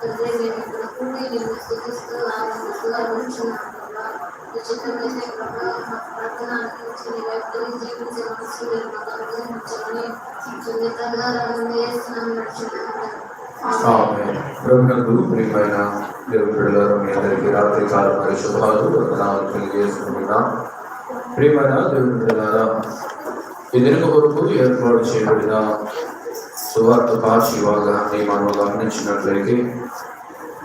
తండ్రి మేము ఇక్కడ కూడి నేను స్థుతిస్తూ ఆనందిస్తూ అర్పించున్నాను ప్రభా ఉచితమైతే ప్రభా మా ప్రార్థన ఆలకించి నీ వ్యక్తులు జీవించే మనసు మీరు మాకు అనుగ్రహించమని సున్నితంగా రాగండి వేస్తున్నాను నడుచున్నాను ఆమేన్. ప్రభునందు ప్రియమైన దేవుని బిడ్డలారా మీ అందరికీ రాత్రి కాల మరి శుభాలు వందనాలు తెలియజేసుకుంటున్నాం ప్రియమైన దేవుని బిడ్డలారా ఈ దిన కొరకు ఏర్పాటు చేయబడిన సువార్త పాచి భాగాన్ని మనం గమనించినట్లయితే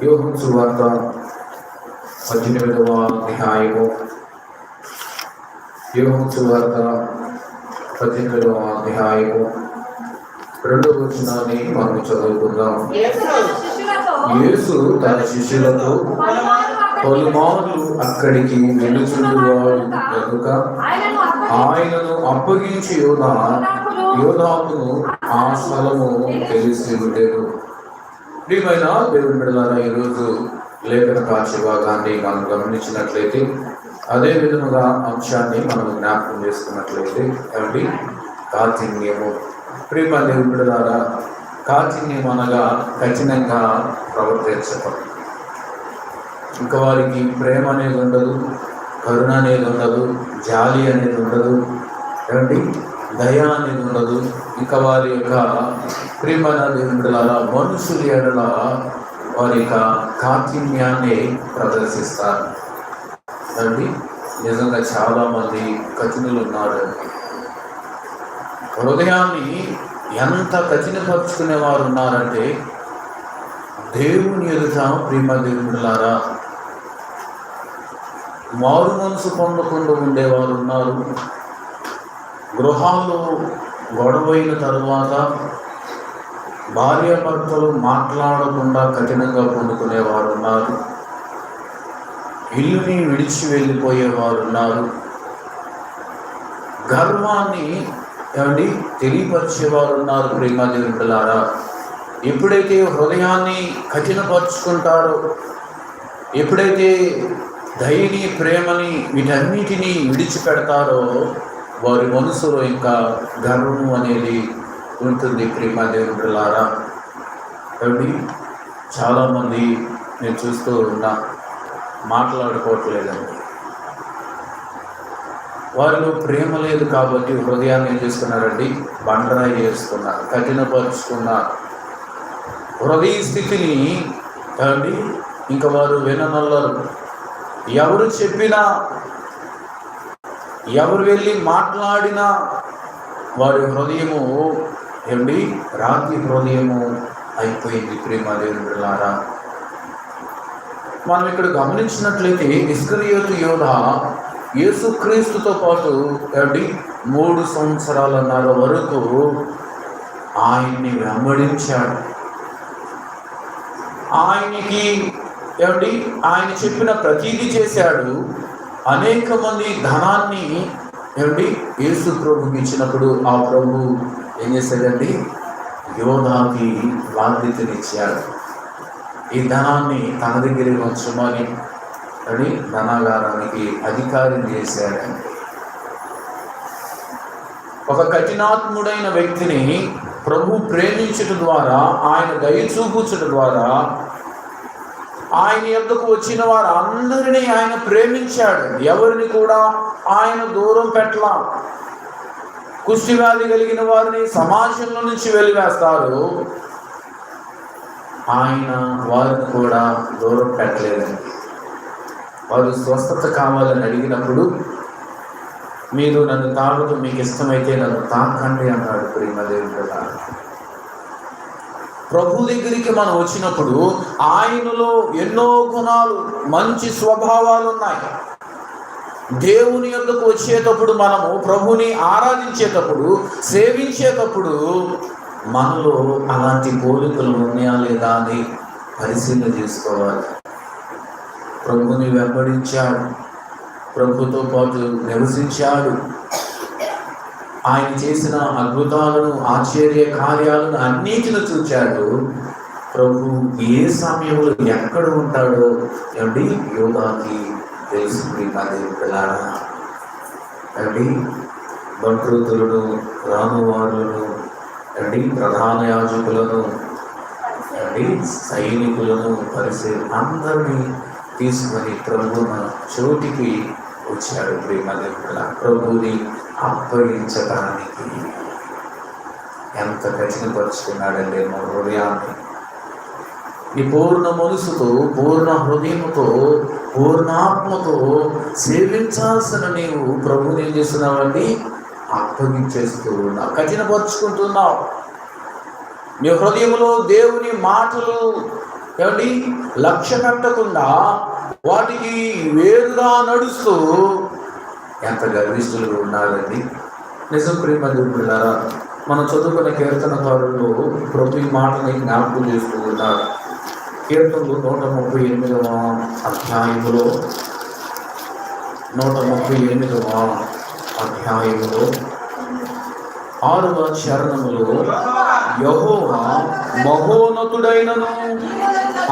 యోగం సువార్త పద్దెనిమిదవ అధ్యాయము. యోహన్ సువార్త పద్దెనిమిదవ అధ్యాయము. రెండవ వచనాన్ని మనం చదువుకుందాం. యేసు తన శిష్యులతో పలుమార్లు అక్కడికి వెలుచుండువాడు కనుక ఆయనను అప్పగించి యోధ యోధాకును ఆ స్థలము తెలిసి ఉండేరు ప్రియమైన దేవుని బిడ్డలారా ఈరోజు లేఖన కాచి భాగాన్ని మనం గమనించినట్లయితే అదే విధముగా అంశాన్ని మనం జ్ఞాపకం చేసుకున్నట్లయితే అవి కాఠిన్యము. ప్రియమైన దేవుని బిడ్డలారా కాఠిన్యం అనగా కఠినంగా ప్రవర్తించటం. ఇంకా వారికి ప్రేమ అనేది ఉండదు కరుణ అనేది ఉండదు జాలి అనేది ఉండదు. ఏమండి? దయ అనేది ఉండదు. ఇక వారి యొక్క ప్రేమ దేవుడులారా మనుషుల ఎడల వారి యొక్క కాఠిన్యాన్ని ప్రదర్శిస్తారు. అండి నిజంగా చాలా మంది ఉన్నారు హృదయాన్ని ఎంత కఠినపరుచుకునే వారు ఉన్నారంటే దేవుని ఎదుట ప్రేమ దేవుడులారా మారు మనసు పొందకుండా ఉండేవారు ఉన్నారు గృహాల్లో గొడవైన తరువాత భార్యాభర్తలు మాట్లాడకుండా కఠినంగా పొందుకునేవారు ఉన్నారు. ఇల్లుని విడిచి వెళ్ళిపోయేవారు ఉన్నారు. గర్వాన్ని ఏమండి తెలియపరిచేవారు ఉన్నారు ప్రేమాదేవులారా ఎప్పుడైతే హృదయాన్ని కఠినపరుచుకుంటారో ఎప్పుడైతే దయని ప్రేమని వీటన్నిటినీ విడిచిపెడతారో వారి మనసులో ఇంకా గర్వం అనేది ఉంటుంది ప్రేమాదేవులారా కాబట్టి చాలామంది నేను చూస్తూ ఉన్నా మాట్లాడుకోవట్లేదండి. వారిలో ప్రేమ లేదు కాబట్టి హృదయాన్ని ఏం చేస్తున్నారండి? బండరాయి చేసుకున్నారు కఠినపరుచుకున్నారు. హృదయ స్థితిని కాబట్టి ఇంకా వారు విననల్లరు ఎవరు చెప్పినా ఎవరు వెళ్ళి మాట్లాడినా వారి హృదయము ఏమిటి రాతి హృదయము అయిపోయింది ప్రేమాదేవులారా మనం ఇక్కడ గమనించినట్లయితే నిష్క్రియత యోధ యేసుక్రీస్తుతో పాటు ఏమిటి మూడు సంవత్సరాలన్నర వరకు ఆయన్ని వెంబడించాడు. ఆయనకి ఏమిటి ఆయన చెప్పిన ప్రతీది చేశాడు. అనేక మంది ధనాన్ని ఏమండి? యేసు ప్రభుకి ఇచ్చినప్పుడు ఆ ప్రభు ఏం చేశాడండి? యోధాకి బాధ్యతనిచ్చాడు ఈ ధనాన్ని తన దగ్గరే ఉంచమని అని ధనాగారానికి అధికారం చేశాడండి ఒక కఠినాత్ముడైన వ్యక్తిని ప్రభు ప్రేమించడం ద్వారా ఆయన దయ ద్వారా ఆయన యొక్కకు వచ్చిన వారు అందరినీ ఆయన ప్రేమించాడు. ఎవరిని కూడా ఆయన దూరం పెట్టలా. కుష్టివ్యాధి కలిగిన వారిని సమాజంలో నుంచి వెలివేస్తారు ఆయన వారిని కూడా దూరం పెట్టలేదు. వారు స్వస్థత కావాలని అడిగినప్పుడు మీరు నన్ను తాగుతూ మీకు ఇష్టమైతే నన్ను తాకండి అన్నాడు ప్రేమదేవుడు ప్రభు దగ్గరికి మనం వచ్చినప్పుడు ఆయనలో ఎన్నో గుణాలు మంచి స్వభావాలు ఉన్నాయి దేవుని యొక్కకు వచ్చేటప్పుడు మనము ప్రభుని ఆరాధించేటప్పుడు సేవించేటప్పుడు మనలో అలాంటి కోరికలు ఉన్నాయా లేదా అని పరిశీలన చేసుకోవాలి. ప్రభుని వెంబడించాడు. ప్రభుతో పాటు నివసించాడు. ఆయన చేసిన అద్భుతాలను ఆశ్చర్య కార్యాలను అన్నిటిని చూచాడు. ప్రభు ఏ సమయంలో ఎక్కడ ఉంటాడో ఏమండి? యోగాకి తెలిసింది మా దేవులారా ఏమండి? బంట్రుతులను రానువారులను ఏమండి? ప్రధాన యాజకులను ఏమండి? సైనికులను పరిసే అందరినీ తీసుకొని ప్రభున చోటికి వచ్చాడు. ప్రేమ దేవుడు ప్రభుని అప్పగించడానికి ఎంత కఠినపరుచుకున్నాడండి మన హృదయాన్ని. నీ పూర్ణ మనసుతో పూర్ణ హృదయంతో పూర్ణాత్మతో సేవించాల్సిన నీవు ప్రభుని ఏం చేస్తున్నావండి? అప్పగించేస్తూ ఉన్నావు కఠినపరుచుకుంటున్నావు. నీ హృదయంలో దేవుని మాటలు ఏమండి? లక్ష్య పెట్టకుండా వాటికి వేరుగా నడుస్తూ ఎంత గర్విస్తులు ఉన్నారండి నిజం ప్రేమ దేవుళ్ళారా మనం చదువుకున్న కీర్తనకారులు ప్రభు ఈ మాటని జ్ఞాపకం చేస్తూ ఉన్నారు. కీర్తనలు నూట ముప్పై ఎనిమిదవ అధ్యాయంలో నూట ముప్పై ఎనిమిదవ అధ్యాయంలో ఆరవ చరణములో యహోవా మహోన్నతుడైనను.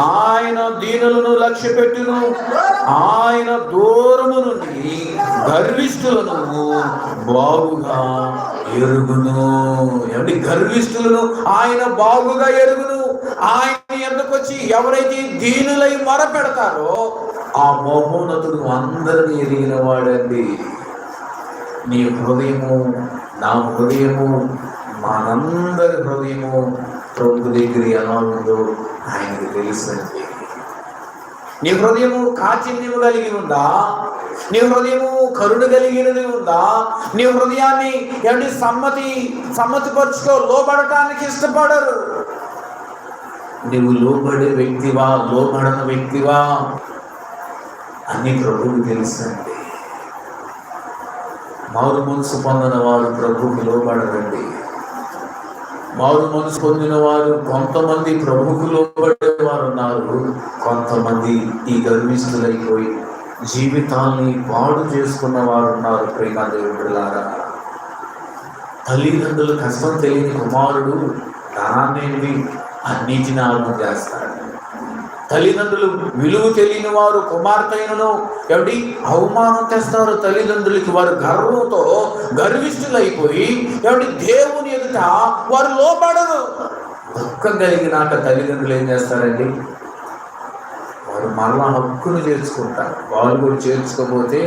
ఆయన దీనులను లక్ష్య పెట్టును ఆయన దూరము నుండి గర్విష్ఠులను బాగుగా ఎరుగును. ఏమంటే గర్విష్ఠులను ఆయన బాగుగా ఎరుగును. ఆయన ఎందుకు వచ్చి ఎవరైతే దీనులై మొరపెడతారో ఆ మహోన్నతుడు అందరిని ఎరిగిన వాడండి నీ హృదయము నా హృదయము మనందరి హృదయము ప్రభు దగ్గర ఎలా ఉందో ఆయనకు తెలుసండి. నీ హృదయము కాచిన్యము కలిగి ఉందా? నీ హృదయము కరుణ కలిగినది ఉందా? నీ హృదయాన్ని ఏమిటి సమ్మతి సమ్మతిపరుచుకో లోబడటానికి ఇష్టపడరు. నువ్వు లోబడే వ్యక్తివా లోబడన వ్యక్తివా? అని ప్రభువు తెలుసండి. మారు మనసు పొందిన వారు ప్రభుకి లోబడరండి. మారు మనసు పొందిన వారు కొంతమంది ప్రభువుకు లోబడే వారు ఉన్నారు కొంతమంది ఈ గర్విస్తులైపోయి జీవితాల్ని పాడు చేసుకున్న వారు ఉన్నారు ప్రేమ దేవుడులారా తల్లిదండ్రులు కష్టం తెలియని కుమారుడు ధనాన్ని అన్నిటిని ఆలోచన చేస్తాడు. తల్లిదండ్రులు విలువ తెలియని వారు కుమార్తెను ఎవడి అవమానం తెస్తారు తల్లిదండ్రులకి వారు గర్వంతో గర్విష్ఠులైపోయి ఎవడి దేవుని ఎదుట వారు లోపడరు దుఃఖం కలిగినాక తల్లిదండ్రులు ఏం చేస్తారండి? వారు మరలా హక్కును చేర్చుకుంటారు. వాళ్ళు కూడా చేర్చుకోకపోతే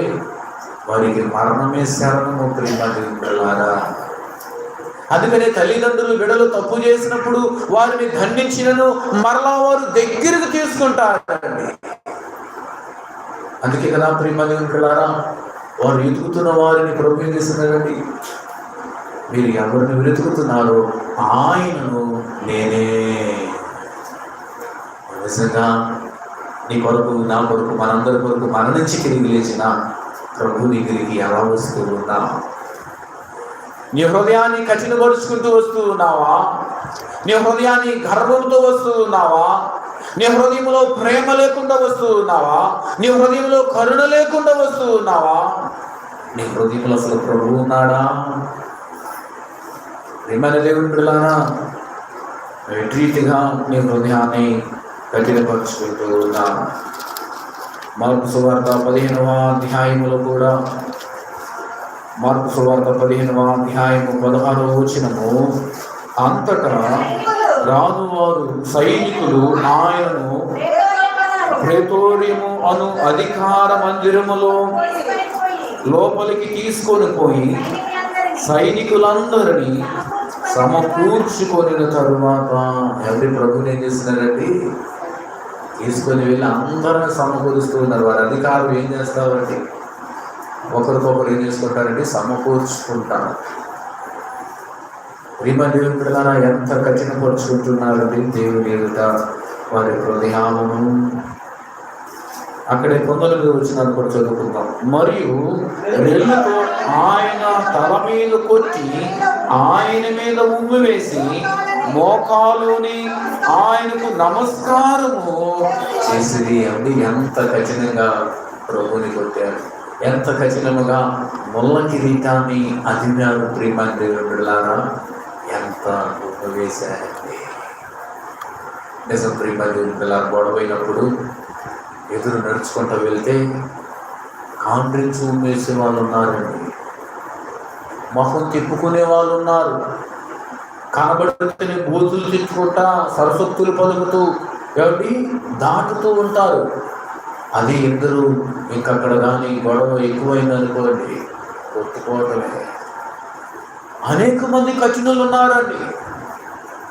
వారికి మరణమే శరణము ప్రేమ దేవులారా అందుకనే తల్లిదండ్రులు బిడలు తప్పు చేసినప్పుడు వారిని ఖండించినను మరలా వారు దగ్గరకు తీసుకుంటారండి. అందుకే కదా ప్రేమలారా వారు ఎదుగుతున్న వారిని ప్రభు చేస్తున్నారండి. మీరు ఎవరిని వెతుకుతున్నారో ఆయనను నేనే. నిజంగా నీ కొరకు నా కొరకు మనందరి కొరకు మన నుంచి తిరిగి లేచిన ప్రభు దగ్గరికి ఎలా వస్తూ ఉన్నా నీ హృదయాన్ని కఠినపరుచుకుంటూ వస్తూ ఉన్నావా నీ హృదయాన్ని గర్వంతో వస్తూ ఉన్నావా నీ హృదయంలో ప్రేమ లేకుండా వస్తూ ఉన్నావా నీ హృదయంలో కరుణ లేకుండా వస్తూ ఉన్నావా నీ హృదయంలో అసలు ప్రభు ఉన్నాడా? ప్రేమైన దేవుడులానా రీతిగా నీ హృదయాన్ని కఠినపరుచుకుంటూ ఉన్నా మార్పు సువార్త పదిహేనవ అధ్యాయములో కూడా మార్పు సువార్త పదిహేనవ అధ్యాయము పదహారవ వచనము అంతటా రానువారు సైనికులు ఆయనను ప్రేతోర్యము అను అధికార మందిరములో లోపలికి తీసుకొని పోయి సైనికులందరినీ సమకూర్చుకొనిన తరువాత ఎవరి ప్రభుని ఏం చేస్తున్నారండి? తీసుకొని వెళ్ళి అందరిని సమకూరుస్తూ ఉన్నారు. వారి అధికారులు ఏం చేస్తారంటే ఒకరికొకరు ఏం చేసుకుంటారండి? సమకూర్చుకుంటారు. ప్రేమ దేవుని పిల్లల ఎంత కఠినపరుచుకుంటున్నారండి దేవుని ఎదుట వారి హృదయాలను. అక్కడే కొందరు వచ్చినారు కూడా చదువుకుందాం మరియు రెల్లుతో ఆయన తల మీద కొట్టి ఆయన మీద ఉమ్ము వేసి మోకాలుని ఆయనకు నమస్కారము చేసింది అండి. ఎంత కఠినంగా ప్రభుని కొట్టారు. ఎంత కఠినముగా ముళ్ళ కిరీటాన్ని అదినాడు ప్రేమ దేవుడులారా ఎంత ఉపవేశాయండి. నిజం ప్రేమ దేవుడులా గొడవైనప్పుడు ఎదురు నడుచుకుంటూ వెళ్తే కాండ్రించి ఉమ్మేసే వాళ్ళు ఉన్నారండి మొహం తిప్పుకునే వాళ్ళు ఉన్నారు కనబడితేనే బూతులు తెచ్చుకుంటా సరస్వత్తులు పలుకుతూ ఏమిటి దాటుతూ ఉంటారు. అది ఇద్దరు ఇంకక్కడ కానీ గొడవ ఎక్కువైంది అనుకోండి కొట్టుకోవటమే అనేక మంది కఠినులు ఉన్నారండి.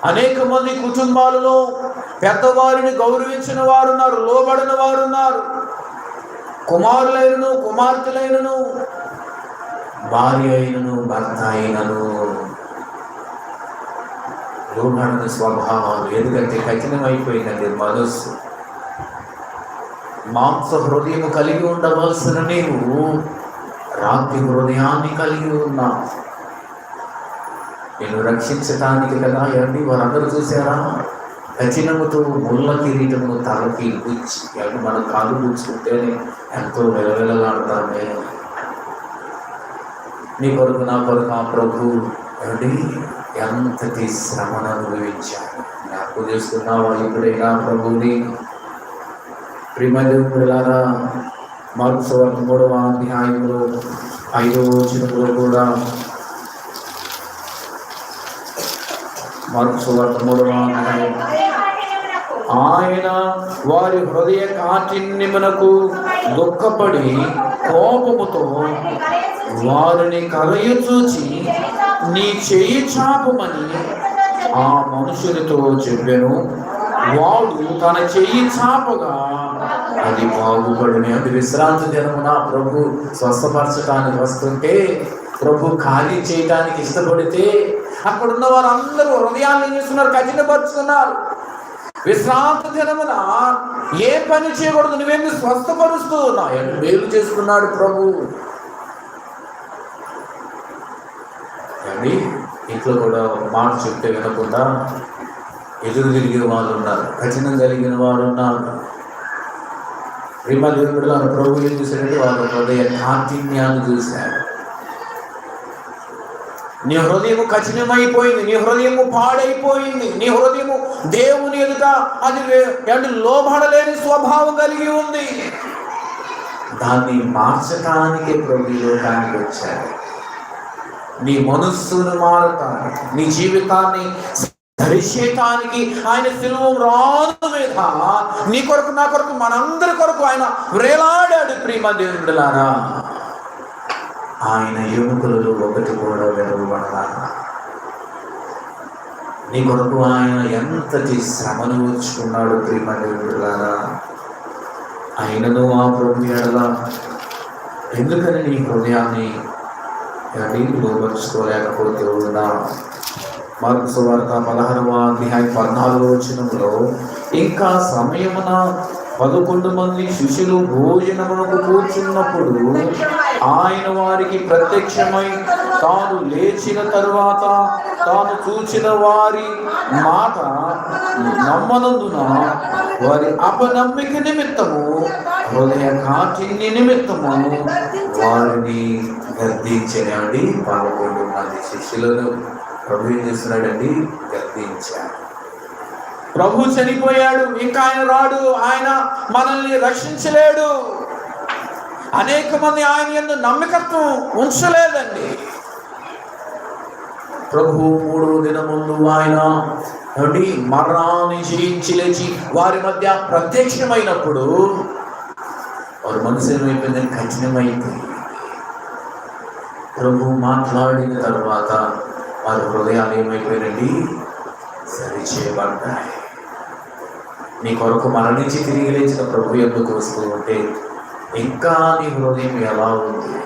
అనేక మంది కుటుంబాలలో పెద్దవారిని గౌరవించిన వారు ఉన్నారు లోబడిన వారు ఉన్నారు. కుమారులైనను కుమార్తెలైనను భార్య అయినను భర్త అయినను. లోబడిన స్వభావాలు ఎందుకంటే కఠినమైపోయిందండి మనస్సు. మాంస హృదయం కలిగి ఉండవలసిన నీవు రాతి హృదయాన్ని కలిగి ఉన్నా. నేను రక్షించటానికి కదా ఏమండి వారందరూ చూసారా కఠినముతో ముళ్ళ కిరీటము తలకి గుచ్చి అంటే మన కాలు గుచ్చుకుంటేనే ఎంతో వెలవెలలాడతామే. నీ కొరకు నా కొరకు ఆ ప్రభు ఏమండి ఎంతటి శ్రమను అనుభవించాను నాకు చేసుకున్నావా ఇప్పుడైనా ప్రభుని? ప్రిమదేవులారా మార్పు మూడవ అధ్యాయంలో ఐదవ వచనంలో కూడా మార్పు మూడవ అధ్యాయం ఆయన వారి హృదయ కాఠిన్యమునకు దుఃఖపడి కోపముతో వారిని కలయ చూచి నీ చేయి చాపమని ఆ మనుషులతో చెప్పాను. వాడు తన చెయ్యి చాపగా అది బాగుపడుని. అది విశ్రాంతి దినమున ప్రభు స్వస్థపరచడానికి వస్తుంటే ప్రభు ఖాళీ చేయడానికి ఇష్టపడితే అక్కడ ఉన్న వారందరూ హృదయాన్ని ఏం చేస్తున్నారు కఠినపరుచుకున్నారు. విశ్రాంతి దినమున ఏ పని చేయకూడదు నువ్వేమి స్వస్థపరుస్తూ ఉన్నావు? మేలు చేసుకున్నాడు ప్రభు. కానీ ఇంట్లో కూడా ఒక మాట చెప్తే వినకుండా ఎదురు తిరిగిన వాళ్ళు ఉన్నారు కఠినం కలిగిన వాడు ఉన్నారు ప్రేమ వారు ప్రభు ఏం చూశాడంటే వాళ్ళ హృదయ కాఠిన్యాన్ని చూశాడు. నీ హృదయము కఠినమైపోయింది నీ హృదయము పాడైపోయింది నీ హృదయము దేవుని ఎదుట అది అంటే లోబడలేని స్వభావం కలిగి ఉంది. దాన్ని మార్చటానికి ప్రభు లోకానికి వచ్చాడు. నీ మనస్సును మారటానికి నీ జీవితాన్ని ధరిచేయటానికి ఆయన సిలువ రాదు మీద నీ కొరకు నా కొరకు మనందరి కొరకు ఆయన వ్రేలాడాడు ప్రియమ దేవుడులారా ఆయన ఎముకలలో ఒకటి కూడా వెరవబడదా నీ కొరకు ఆయన ఎంతటి శ్రమను వచ్చుకున్నాడు ప్రియమ దేవుడులారా ఆయనను ఆ ప్రభు ఎడల. ఎందుకని నీ హృదయాన్ని కానీ లోపరుచుకోలేకపోతే ఉన్నా మార్పు సువార్త పదహారవ అధ్యాయం పద్నాలుగో వచనంలో ఇంకా సమయమున పదకొండు మంది శిష్యులు భోజనమునకు కూర్చున్నప్పుడు ఆయన వారికి ప్రత్యక్షమై తాను లేచిన తరువాత తాను చూచిన వారి మాట నమ్మనందున వారి అపనమ్మిక నిమిత్తము హృదయ కాఠిన్య నిమిత్తము వారిని గర్దించినండి పదకొండు మంది శిష్యులను. ప్రభు ఏం చేస్తున్నాడండి? గర్దించాడు ప్రభు చనిపోయాడు ఇంకా ఆయన రాడు ఆయన మనల్ని రక్షించలేడు. అనేక మంది ఆయన ఎందు నమ్మకత్వం ఉంచలేదండి. ప్రభు మూడో దినముందు ఆయన ఏమండి మరణాన్ని జయించి లేచి వారి మధ్య ప్రత్యక్షమైనప్పుడు వారి మనసు ఏమైపోయిందని కఠినమైపోయింది. ప్రభు మాట్లాడిన తర్వాత వారి హృదయాలు ఏమైపోయినండి సరిచేయబడ్డాయి. నీ కొరకు మరణించి తిరిగి లేచిన ప్రభు ఎందుకు వస్తూ ఉంటే ఇంకా నీ హృదయం ఎలా ఉంది?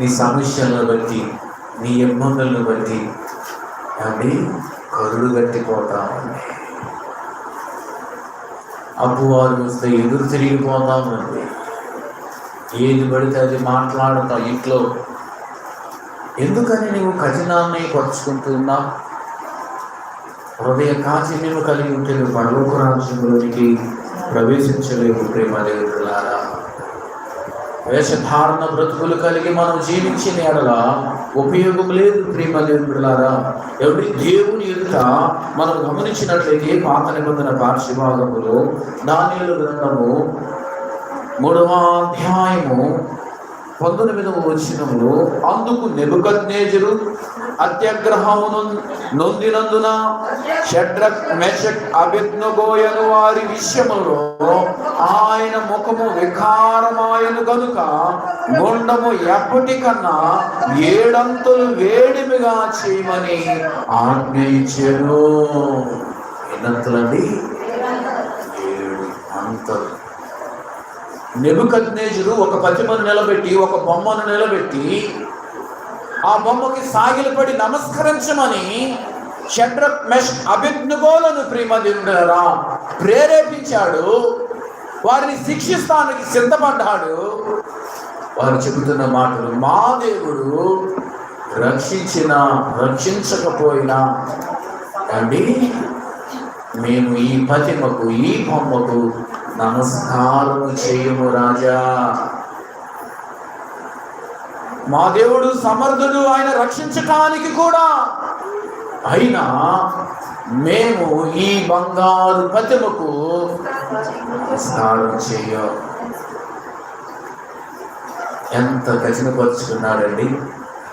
నీ సమస్యలను బట్టి నీ ఇబ్బందులను బట్టి అవి కరుడు గట్టిపోతా ఉంది అప్పు వారు వస్తే ఎదురు తిరిగిపోతామండి. ఏది పడితే అది మాట్లాడతా ఇంట్లో. ఎందుకని నువ్వు కఠినాన్ని పరుచుకుంటున్నావు హృదయ కాఠిన్యము కలిగి ఉంటే నువ్వు పరలోక రాజ్యంలోనికి ప్రవేశించలేవు ప్రేమ దేవుడులారా. వేషధారణ బ్రతుకులు కలిగి మనం జీవించిన ఎడల ఉపయోగం లేదు ప్రేమ దేవుడులారా. ఎవరి దేవుని ఎదుట మనం గమనించినట్లయితే పాత నిబంధన పార్శ్వభాగములో దానిలో గ్రంథము మూడవ అధ్యాయము పంతొమ్మిదవ వచనంలో అందుకు నెబుకద్నేజరు అత్యగ్రహమును నొందినందున షడ్రక్ మెషక్ అభిజ్ఞగోయను వారి విషయములో ఆయన ముఖము వికారమాయను కనుక గుండము ఎప్పటికన్నా ఏడంతులు వేడిమిగా చేయమని ఆజ్ఞ ఇచ్చాను. ఎన్నంతలండి ఏడు అంతలు. నెబుకద్నేజుడు ఒక ప్రతిమను నిలబెట్టి ఒక బొమ్మను నిలబెట్టి ఆ బొమ్మకి సాగిలపడి నమస్కరించమని షడ్రక్ మెష్ అభిజ్ఞగోలను ప్రేమదిండరా ప్రేరేపించాడు. వారిని శిక్షిస్తానికి సిద్ధపడ్డాడు. వారు చెబుతున్న మాటలు మా దేవుడు రక్షించిన రక్షించకపోయినా అండి మేము ఈ ప్రతిమకు ఈ బొమ్మకు నమస్కారం చేయము రాజా. మా దేవుడు సమర్థుడు ఆయన రక్షించటానికి కూడా. అయినా మేము ఈ బంగారు ప్రతిమకు నమస్కారం చేయ. ఎంత కఠినపరుచుకున్నాడండి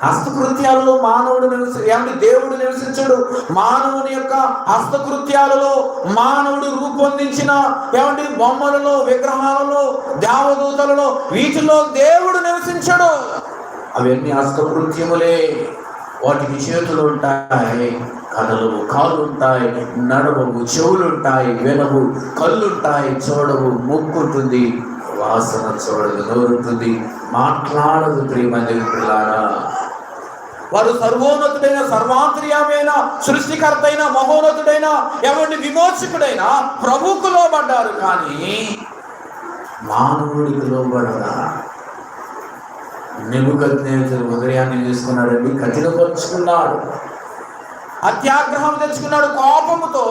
హస్తకృత్యాలలో మానవుడు నివసి ఏమంటే దేవుడు నివసించడు. మానవుని యొక్క హస్తకృత్యాలలో మానవుడు రూపొందించిన ఏమంటే బొమ్మలలో విగ్రహాలలో దేవదూతలలో వీటిలో దేవుడు నివసించడు. అవన్నీ హస్తకృత్యములే. వాటికి చేతులు ఉంటాయి కథలు కాళ్ళు ఉంటాయి నడవవు చెవులుంటాయి వినవు కళ్ళుంటాయి చూడవు ముక్కు ఉంటుంది వాసన చూడదు నోరుంటుంది మాట్లాడదు ప్రియమంది పిల్లారా వారు సర్వోన్నతుడైన సర్వాంతర్యమైన సృష్టికర్తైన మహోన్నతుడైన ఎవరిని విమోచకుడైన ప్రభుకు లోబడ్డారు కానీ మానవుడికి లోబడరా? నిముకజ్ఞేతుడు ఉదయాన్ని చేసుకున్నాడండి కఠినపరుచుకున్నాడు అత్యాగ్రహం తెచ్చుకున్నాడు కోపముతో.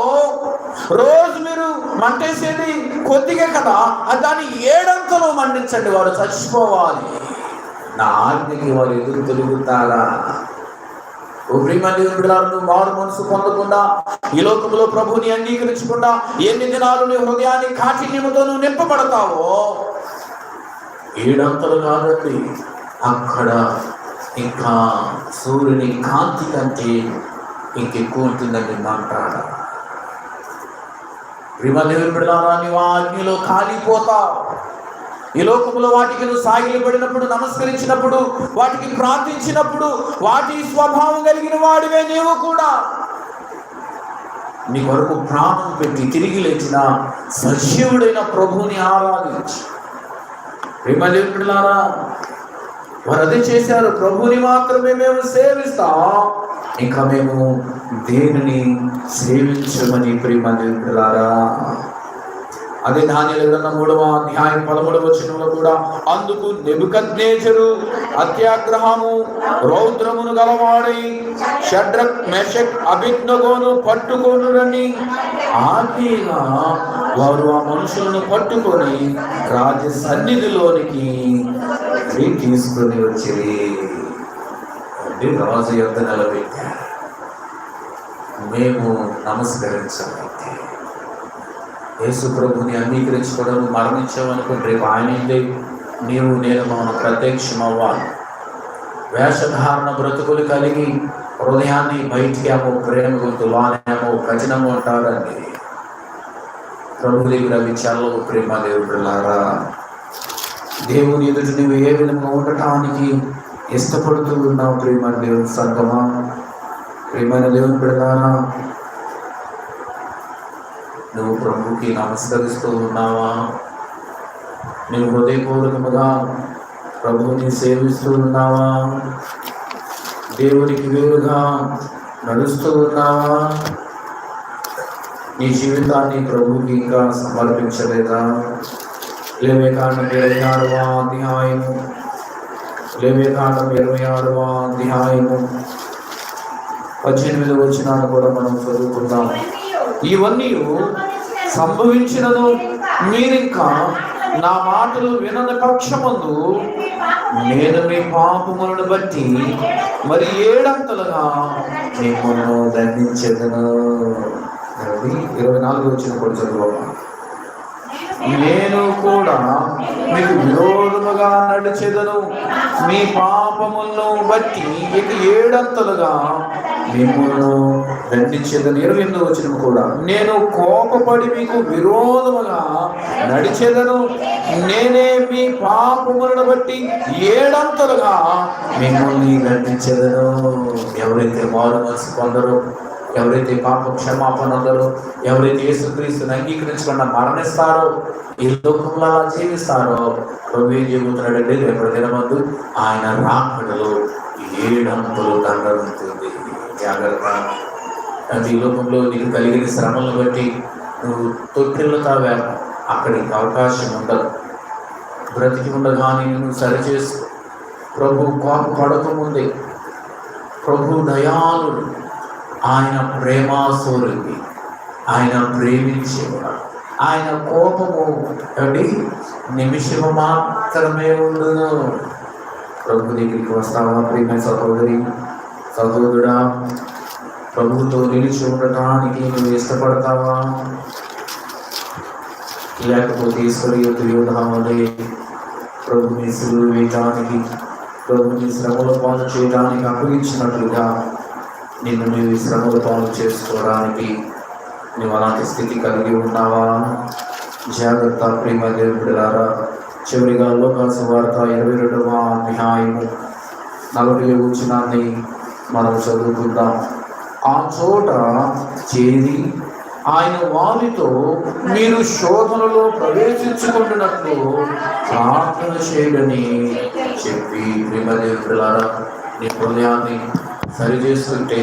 రోజు మీరు మంటేసేది కొద్దిగా కదా దాన్ని ఏడంతలో మండించండి వారు చచ్చిపోవాలి. నా ఆజ్ఞకి వారు ఎదురు తిరుగుతారా? ఓ ప్రియమందిరుడు మారు మనసు పొందకుండా ఈ లోకంలో ప్రభుని అంగీకరించకుండా ఎన్ని దినాలు నీ హృదయాన్ని కాఠిన్యముతో నువ్వు నింపబడతావో ఏడంతలు కాబట్టి అక్కడ ఇంకా సూర్యుని కాంతి కంటే ఇంకెక్కువ ఉంటుందని మాట్లాడ ప్రియమందిరుడు బిడ్డలారా నీవు ఆ అగ్నిలో కాలిపోతావు. ఈ లోకంలో వాటికి నువ్వు నమస్కరించినప్పుడు వాటికి ప్రార్థించినప్పుడు వాటి స్వభావం కలిగిన వాడివే నీవు కూడా. నీ కొరకు ప్రాణం పెట్టి తిరిగి లేచిన సజీవుడైన ప్రభువుని ఆరాధించి. ప్రేమదేవులారా వారు అదే చేశారు. ప్రభుని మాత్రమే మేము సేవిస్తాం. ఇంకా మేము దేనిని సేవించమని ప్రేమదేవులారా అదే దానిలో గ్రంథం మూడవ అధ్యాయం పదమూడవ వచనంలో కూడా అందుకు నెబుకద్నేజరు అత్యాగ్రహము రౌద్రమును గలవాడై షడ్రక్ మెషక్ అభిజ్ఞగోను పట్టుకోనురని ఆజ్ఞగా వారు ఆ మనుషులను పట్టుకొని రాజ సన్నిధిలోనికి తీసుకొని వచ్చి రాజు యొక్క నిలబెట్టారు. మేము నమస్కరించాలి యేసు ప్రభుని అంగీకరించుకోవడం మరణించామనుకుంటే రేపు ఆయనంటే నీవు నేను మనం ప్రత్యక్షం అవ్వాలి వేషధారణ బ్రతుకులు కలిగి హృదయాన్ని బయటికి ఏమో ప్రేమ గొంతు వానేమో కఠినము ఉంటారండి ప్రభు దగ్గర అవి చల్లవు ప్రేమ దేవుడులారా. దేవుని ఎదుటి నువ్వు ఏ విధంగా ఉండటానికి ఇష్టపడుతూ ఉన్నావు ప్రేమ దేవుని సంగమా ప్రేమైన దేవుని పెడతారా నువ్వు ప్రభుకి నమస్కరిస్తూ ఉన్నావా? నువ్వు హృదయపూర్వకముగా ప్రభువుని సేవిస్తూ ఉన్నావా? దేవునికి వేరుగా నడుస్తూ ఉన్నావా? నీ జీవితాన్ని ప్రభువుకి ఇంకా సమర్పించలేదా? లేవే కాండం ఇరవై ఆరవ అధ్యాయము. లేవే కాండం ఇరవై ఆరవ అధ్యాయము. పద్దెనిమిది వచ్చినాను కూడా మనం చదువుకుందాం. ఇవన్నీ సంభవించినను మీరింకా నా మాటలు వినని పక్షమందు నేను మీ పాపములను బట్టి మరి ఏడంతలుగా మిమ్మల్ని దండించదను ఇరవై నాలుగు వచ్చిన కూడా చదువు నేను కూడా మీకు విరోధముగా నడిచెదను. మీ పాపములను బట్టి ఇక ఏడంతలుగా మిమ్మల్ని దండించేదని. ఇరవై ఎనిమిది వచ్చిన కూడా. నేను కోపపడి మీకు విరోధముగా నడిచెదను. నేనే మీ పాపములను బట్టి ఏడంతలుగా మిమ్మల్ని దండించేదను. ఎవరైతే మారు మనసు పొందరో ఎవరైతే పాప క్షమాపణ ఎవరైతే యేసుక్రీస్తుని అంగీకరించకుండా మరణిస్తారో ఈ లోకంలో అలా జీవిస్తారో ప్రభు ఏం చెబుతున్నాడంటే రేపటి దినమందు ఆయన రాకడలో ఏడంతులు దండ ఉంటుంది. జాగ్రత్త. అది ఈ లోకంలో నీకు కలిగిన శ్రమలను బట్టి నువ్వు తొట్టిల్లుతావే అక్కడికి అవకాశం ఉండదు. బ్రతికి ఉండగానే నువ్వు సరిచేసు. ప్రభు కోప పడకముందే ప్రభు దయాళుడు. ఆయన ప్రేమాసూరుడి ఆయన ప్రేమించేవాడు. ఆయన కోపము అంటే నిమిషము మాత్రమే ఉండును ప్రభు దగ్గరికి వస్తావా ప్రేమ సహోదరి? సహోదరుడా ప్రభుతో నిలిచి ఉండటానికి నువ్వు ఇష్టపడతావా? లేకపోతే ఈశ్వరి యొక్క ప్రభుని సులువు వేయటానికి ప్రభుని శ్రమల పాలు చేయడానికి అప్పగించినట్లుగా నిన్ను నీవు శ్రమల పాలు చేసుకోవడానికి నువ్వు అలాంటి స్థితి కలిగి ఉన్నావా? జాగ్రత్త ప్రేమ దేవుడిలారా. చివరిగా లోకాసు వార్త ఇరవై రెండవ అధ్యాయము నలభై వచ్చినాన్ని మనం చదువుకుందాం. ఆ చోట చేరి ఆయన వారితో మీరు శోధనలో ప్రవేశించుకుంటున్నట్లు ప్రార్థన చేయడని చెప్పి ప్రేమదేవులారా నీ హృదయాన్ని సరి చేస్తుంటే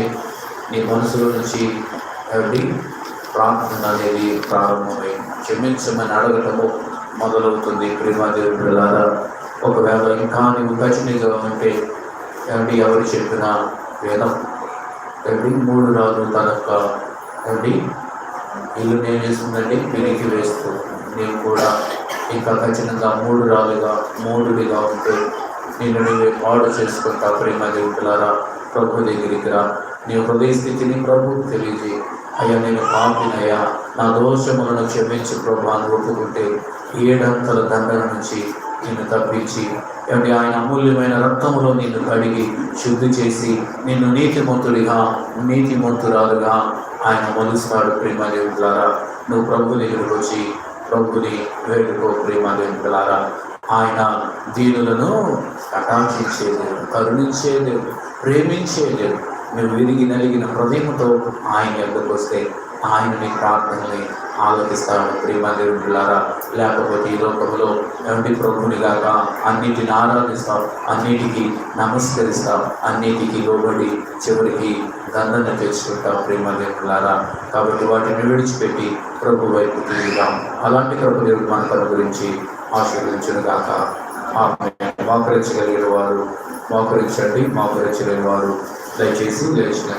నీ మనసులో నుంచి ఎవరి ప్రార్థన అనేది ప్రారంభమై క్షమించమని అడగటము మొదలవుతుంది. ప్రేమదేవులారా ఒకవేళ ఇంకా నీవు కఠినగా ఉంటే ఏమండి ఎవరు చెప్పిన వేదం? ఏమండి మూడు రాజు తనక ఏమండి ఇల్లు నేను వేస్తుందండి వెనక్కి వేస్తూ నేను కూడా ఇంకా ఖచ్చితంగా మూడు రాలుగా మూడుడిగా ఉంటే నేను నీవు పాడు చేసుకుంటా ప్రేమ దేవులారా ప్రభు దగ్గరికి రా. నీ హృదయ స్థితిని ప్రభుకు తెలియజేయి అయ్యా నేను పాపినయ్యా నా దోషములను క్షమించి ప్రభు అని ఒప్పుకుంటే ఏడంతల దండల నుంచి నిన్ను తప్పించి ఏమంటే ఆయన అమూల్యమైన రక్తంలో నిన్ను కడిగి శుద్ధి చేసి నిన్ను నీతిమంతుడిగా నీతిమంతురాలుగా ఆయన మలుస్తాడు ప్రేమదేవులారా నువ్వు ప్రభు దగ్గరకు వచ్చి ప్రభుని వేడుకో ప్రేమదేవులారా ఆయన దీనులను కటాక్షించేది కరుణించేది ప్రేమించేది. మీరు విరిగి నలిగిన హృదయంతో ఆయన ఎక్కడికి వస్తే ఆయన మీ ప్రార్థనని ఆలోచిస్తాడు ప్రేమదేవులారా లేకపోతే ఈ లోకంలో ఎవరి ప్రభుని గాక అన్నిటిని ఆరాధిస్తావు అన్నిటికీ నమస్కరిస్తావు అన్నిటికీ లోబడి చివరికి దండన తెచ్చుకుంటావు ప్రేమదేవులారా కాబట్టి వాటిని విడిచిపెట్టి ప్రభు వైపు తిరిగాం. అలాంటి ప్రభుదేవుడు మన గురించి ఆశీర్వదించును కాక ఆమె మోకరించగలిగిన వారు మోకరించండి మోకరించలేని వారు. దయచేసి లేచిన